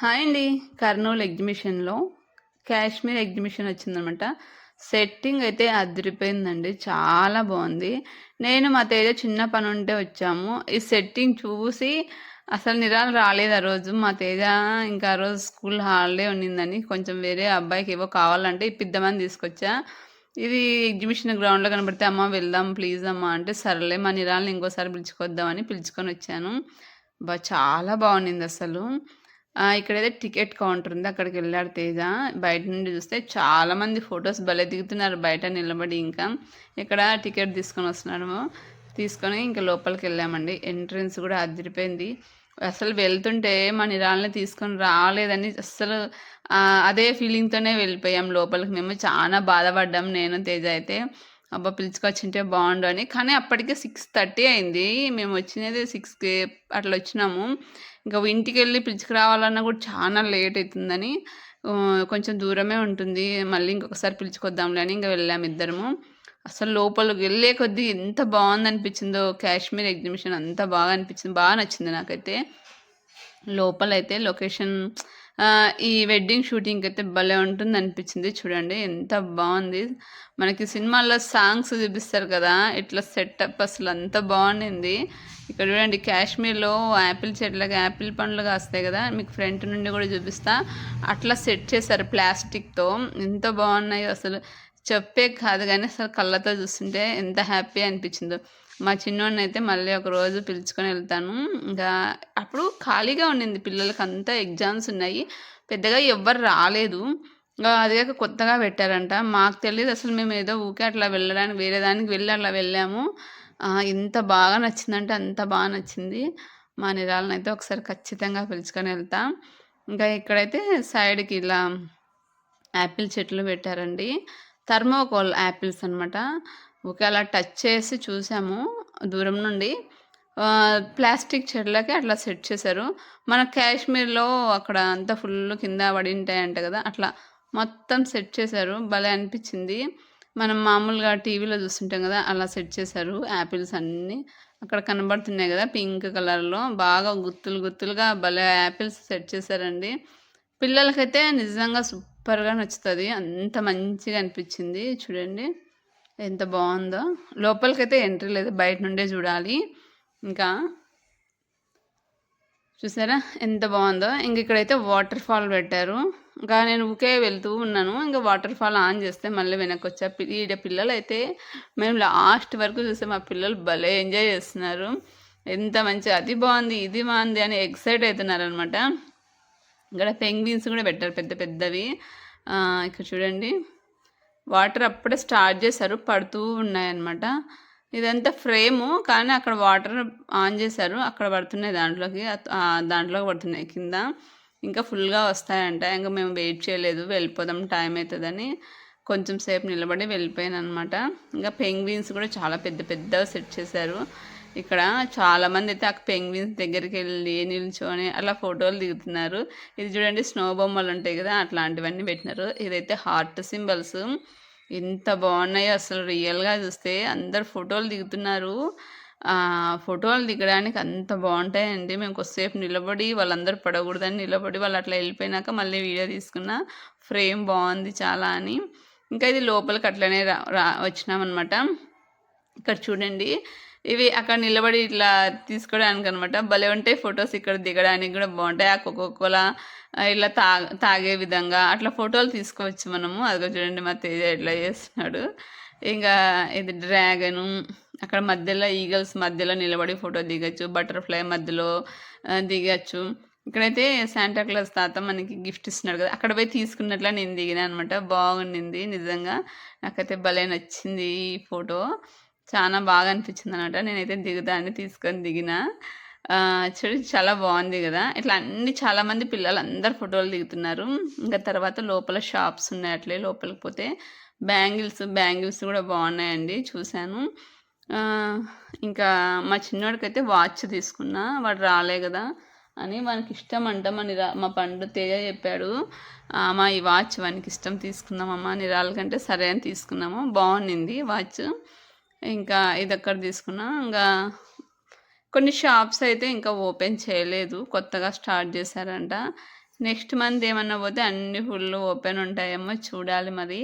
Hi అండి. కర్నూలు ఎగ్జిబిషన్లో Kashmir exhibition వచ్చిందనమాట సెట్టింగ్ అయితే అదిరిపోయిందండి. చాలా బాగుంది. నేను మా తేజ చిన్న పని ఉంటే వచ్చాము. ఈ సెట్టింగ్ చూసి అసలు నిరాలు రాలేదు ఆ రోజు. మా తేజ ఇంకా ఆ రోజు స్కూల్ హాలిడే ఉండిందని కొంచెం వేరే అబ్బాయికి ఏవో కావాలంటే ఇప్పిద్దామని తీసుకొచ్చా. ఇది ఎగ్జిబిషన్ గ్రౌండ్లో కనబడితే అమ్మ వెళ్దాం ప్లీజ్ అమ్మ అంటే సరేలే మా నిరాల్ని ఇంకోసారి పిలుచుకొద్దామని పిలుచుకొని వచ్చాను. బా చాలా బాగుండింది అసలు. ఇక్కడైతే టికెట్ కౌంటర్ ఉంది. అక్కడికి వెళ్ళాడు తేజ. బయట నుండి చూస్తే చాలా మంది ఫొటోస్ భలే దిగుతున్నారు బయట నిలబడి ఇంకా. ఇక్కడ టికెట్ తీసుకొని వస్తున్నాడు. తీసుకొని ఇంకా లోపలికి వెళ్ళామండి. ఎంట్రన్స్ కూడా అదిరిపోయింది. అసలు వెళ్తుంటే మా నిరాళ్ళని తీసుకొని రాలేదని అస్సలు అదే ఫీలింగ్తోనే వెళ్ళిపోయాం లోపలికి. మేము చాలా బాధపడ్డాం నేను తేజ అయితే. అబ్బా పిలుచుకొచ్చింటే బాగుండు అని. కానీ అప్పటికే సిక్స్ థర్టీ అయింది. మేము వచ్చినది సిక్స్కి అట్లా వచ్చినాము. ఇంకా ఇంటికి వెళ్ళి పిలుచుకురావాలన్నా కూడా చాలా లేట్ అవుతుందని కొంచెం దూరమే ఉంటుంది. మళ్ళీ ఇంకొకసారి పిలుచుకొద్దాంలే అని ఇంకా వెళ్ళాము ఇద్దరము. అసలు లోపలికి వెళ్ళే కొద్దీ ఎంత బాగుంది అనిపించిందో కాశ్మీర్ ఎగ్జిబిషన్ అంత బాగా అనిపించింది బాగా నచ్చింది నాకైతే. లోపలైతే లొకేషన్ ఈ వెడ్డింగ్ షూటింగ్ అయితే భలే ఉంటుంది అనిపించింది చూడండి ఎంత బాగుంది. మనకి సినిమాల్లో సాంగ్స్ చూపిస్తారు కదా ఇట్లా సెటప్ అసలు అంత బాగుండింది. ఇక్కడ చూడండి కాశ్మీర్లో యాపిల్ చెట్లకి యాపిల్ పండ్లు కాస్తాయి కదా మీకు ఫ్రంట్ నుండి కూడా చూపిస్తా. అట్లా సెట్ చేశారు ప్లాస్టిక్తో. ఎంత బాగున్నాయో అసలు చెప్పే కాదు కానీ అసలు కళ్ళతో చూస్తుంటే ఎంత హ్యాపీ అనిపించిందో. మా చిన్నోడిని అయితే మళ్ళీ ఒక రోజు పిలుచుకొని వెళ్తాను. ఇంకా అప్పుడు ఖాళీగా ఉండింది పిల్లలకి అంతా ఎగ్జామ్స్ ఉన్నాయి. పెద్దగా ఎవ్వరు రాలేదు. ఇంకా కాక కొత్తగా పెట్టారంట. మాకు తెలియదు అసలు మేము ఏదో ఊకే అట్లా వెళ్ళడానికి వేరే దానికి వెళ్ళి అట్లా వెళ్ళాము. ఎంత బాగా నచ్చిందంటే అంత బాగా నచ్చింది. మా నిరాలను అయితే ఒకసారి ఖచ్చితంగా పిలుచుకొని వెళ్తాం. ఇంకా ఇక్కడైతే సైడ్కి ఇలా యాపిల్ చెట్లు పెట్టారండి. థర్మోకోల్ యాపిల్స్ అనమాట ఓకే అలా టచ్ చేసి చూసాము దూరం నుండి. ప్లాస్టిక్ చెట్లకి అట్లా సెట్ చేశారు. మన కాశ్మీర్లో అక్కడ అంతా ఫుల్ కింద పడి ఉంటాయంట కదా అట్లా మొత్తం సెట్ చేశారు. భలే అనిపించింది. మనం మామూలుగా టీవీలో చూస్తుంటాం కదా అలా సెట్ చేశారు యాపిల్స్ అన్నీ. అక్కడ కనబడుతున్నాయి కదా పింక్ కలర్లో. బాగా గుత్తులు గుత్తులుగా భలే యాపిల్స్ సెట్ చేశారండి. పిల్లలకైతే నిజంగా సూపర్గా నచ్చుతుంది. అంత మంచిగా అనిపించింది. చూడండి. ఎంత బాగుందో. లోపలికైతే ఎంట్రీ లేదు బయట నుండే చూడాలి. ఇంకా చూసారా? ఎంత బాగుందో. ఇంక ఇక్కడైతే వాటర్ ఫాల్ పెట్టారు. ఇంకా నేను ఊకే వెళ్తూ ఉన్నాను. ఇంకా వాటర్ ఫాల్ ఆన్ చేస్తే మళ్ళీ వెనక్కి వచ్చా ఈడ పిల్లలు అయితే మేము లాస్ట్ వరకు చూస్తే మా పిల్లలు భలే ఎంజాయ్ చేస్తున్నారు. ఎంత మంచిగా అది బాగుంది ఇది బాగుంది అని ఎక్సైట్ అవుతున్నారు అనమాట ఇక్కడ పెంగ్విన్స్ కూడా పెట్టారు పెద్ద పెద్దవి. ఇక్కడ చూడండి. వాటర్ అప్పుడే స్టార్ట్ చేశారు పడుతూ ఉన్నాయన్నమాట. ఇదంతా ఫ్రేము కానీ అక్కడ వాటర్ ఆన్ చేశారు అక్కడ పడుతున్నాయి దాంట్లోకి దాంట్లోకి పడుతున్నాయి కింద. ఇంకా ఫుల్గా వస్తాయంట ఇంకా మేము వెయిట్ చేయలేదు వెళ్ళిపోదాం టైం అవుతుందని కొంచెం సేపు నిలబడి వెళ్ళిపోయాను అనమాట ఇంకా పెంగ్విన్స్ కూడా చాలా పెద్ద పెద్దగా సెట్ చేశారు. ఇక్కడ చాలామంది అయితే ఆ పెంగ్విన్స్ దగ్గరికి వెళ్ళి నిల్చొని అలా ఫోటోలు దిగుతున్నారు. ఇది చూడండి స్నో బొమ్మలు ఉంటాయి కదా అట్లాంటివన్నీ పెట్టినారు. ఇదైతే హార్ట్ సింబల్స్. ఎంత బాగున్నాయో అసలు రియల్గా చూస్తే. అందరు ఫోటోలు దిగుతున్నారు. ఫోటోలు దిగడానికి అంత బాగుంటాయండి. మేము కొద్దిసేపు నిలబడి వాళ్ళందరూ పడకూడదని నిలబడి వాళ్ళు అట్లా వెళ్ళిపోయినాక మళ్ళీ వీడియో తీసుకున్న ఫ్రేమ్ బాగుంది చాలా అని. ఇంకా ఇది లోపలికి అట్లనే రా రా వచ్చినామన్నమాట. ఇక్కడ చూడండి. ఇవి అక్కడ నిలబడి ఇట్లా తీసుకోవడానికి అనమాట భలే ఉంటాయి ఫొటోస్ ఇక్కడ దిగడానికి కూడా బాగుంటాయి. ఆ కోకోకోలా ఇట్లా తా తాగే విధంగా అట్లా ఫోటోలు తీసుకోవచ్చు మనము. అదిగో చూడండి మా తేజ ఇట్లా చేస్తున్నాడు. ఇంకా ఇది డ్రాగను. అక్కడ మధ్యలో ఈగల్స్ మధ్యలో నిలబడి ఫోటో దిగచ్చు. బటర్ఫ్లై మధ్యలో దిగచ్చు. ఇక్కడైతే శాంటాక్లాస్ తాత మనకి గిఫ్ట్ ఇస్తున్నాడు కదా. అక్కడ పోయి తీసుకున్నట్లా నేను దిగిన అనమాట. బాగుండింది నిజంగా. నాకైతే భలే నచ్చింది ఈ ఫోటో. చాలా బాగా అనిపించింది అనమాట నేనైతే దిగుదాన్ని తీసుకొని దిగిన. చూడు చాలా బాగుంది కదా. ఇట్లా అన్ని చాలా మంది పిల్లలు అందరు ఫోటోలు దిగుతున్నారు. ఇంకా తర్వాత లోపల షాప్స్ ఉన్నాయి అట్లే. లోపలికి పోతే బ్యాంగిల్స్ బ్యాంగిల్స్ కూడా బాగున్నాయండి. చూశాను. ఇంకా మా చిన్నోడికైతే వాచ్ తీసుకున్నా. వాడు రాలే కదా అని మనకి ఇష్టం అంట మా మా పండు తేజ చెప్పాడు. "ఆ, అమ్మ ఈ వాచ్ వానికి ఇష్టం తీసుకుందామమ్మా. నిరాల కంటే సరే అని తీసుకున్నాము. బాగుండింది వాచ్. ఇంకా ఇది అక్కడ తీసుకున్నా. ఇంకా కొన్ని షాప్స్ అయితే ఇంకా ఓపెన్ చేయలేదు. కొత్తగా స్టార్ట్ చేశారంట. నెక్స్ట్ మంత్ ఏమన్నా పోతే అన్ని ఫుల్ ఓపెన్ ఉంటాయేమో చూడాలి మరి.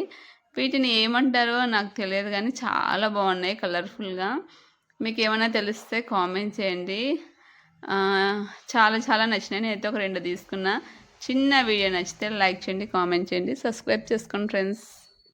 వీటిని ఏమంటారో నాకు తెలియదు కానీ చాలా బాగున్నాయి కలర్ఫుల్గా. మీకు ఏమైనా తెలిస్తే కామెంట్ చేయండి. చాలా చాలా నచ్చినాయి. నేనైతే ఒక రెండు తీసుకున్నా. చిన్న వీడియో నచ్చితే లైక్ చేయండి కామెంట్ చేయండి. సబ్స్క్రైబ్ చేసుకోండి ఫ్రెండ్స్.